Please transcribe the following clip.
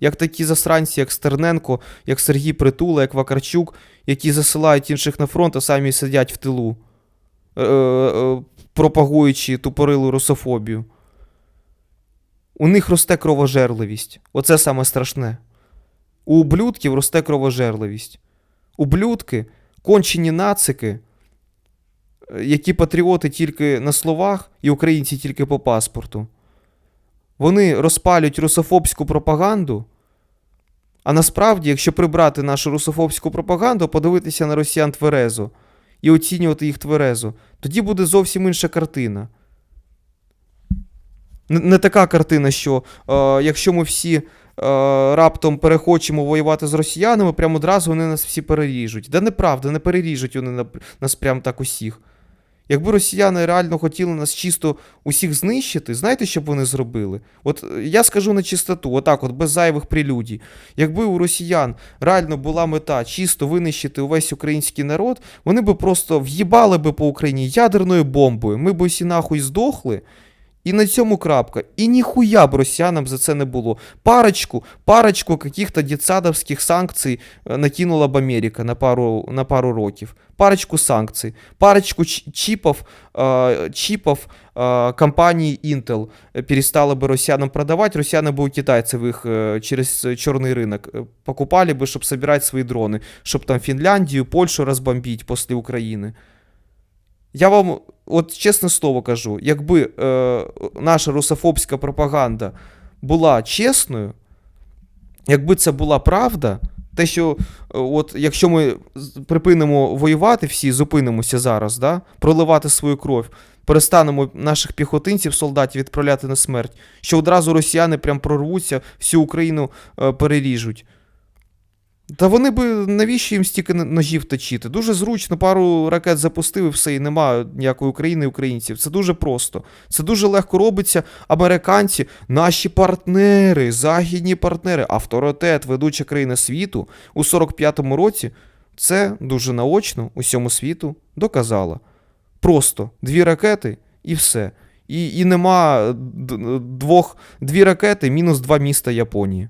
Як такі засранці, як Стерненко, як Сергій Притула, як Вакарчук, які засилають інших на фронт, а самі сидять в тилу, е- е- пропагуючи тупорилу русофобію. У них росте кровожерливість. Оце саме страшне. У ублюдків росте кровожерливість. Ублюдки, кончені нацики, е, які патріоти тільки на словах і українці тільки по паспорту. Вони розпалюють русофобську пропаганду. А насправді, якщо прибрати нашу русофобську пропаганду, подивитися на росіян тверезо і оцінювати їх тверезо, тоді буде зовсім інша картина. Не, така картина, що е, якщо ми всі е, раптом перехочемо воювати з росіянами, прямо одразу вони нас всі переріжуть. Да неправда, не переріжуть вони нас прям так усіх. Якби росіяни реально хотіли нас чисто усіх знищити, знаєте, що б вони зробили? От е, я скажу на чистоту, отак, от без зайвих прелюдій. Якби у росіян реально була мета чисто винищити увесь український народ, вони би просто в'їбали би по Україні ядерною бомбою. Ми б усі нахуй здохли. І на цьому крапка. І ніхуя б росіянам за це не було. Парочку, парочку каких-то дітсадовських санкцій е, накинула б Америка на пару, на пару років. Парочку санкцій, парочку ч- чіпів, е, чіпів е, компанії Intel е, перестали бы росіянам продавати, росіяни бы у китайців їх е, через е, чорний ринок е, покупали би, щоб собирати свої дрони, щоб там Фінляндію, Польщу розбомбити після України. Я вам, от чесне слово кажу, якби е, наша русофобська пропаганда була чесною, якби це була правда, те, що е, от якщо ми припинимо воювати всі, зупинимося зараз, да, проливати свою кров, перестанемо наших піхотинців, солдатів відправляти на смерть, що одразу росіяни прям прорвуться, всю Україну е, переріжуть. Та вони би навіщо їм стільки ножів точити? Дуже зручно, пару ракет запустив і все, і немає ніякої України і українців. Це дуже просто. Це дуже легко робиться. Американці, наші партнери, західні партнери, авторитет, ведуча країна світу у 45-му році це дуже наочно усьому світу доказала. Просто дві ракети і все. І, і нема двох, дві ракети мінус два міста Японії.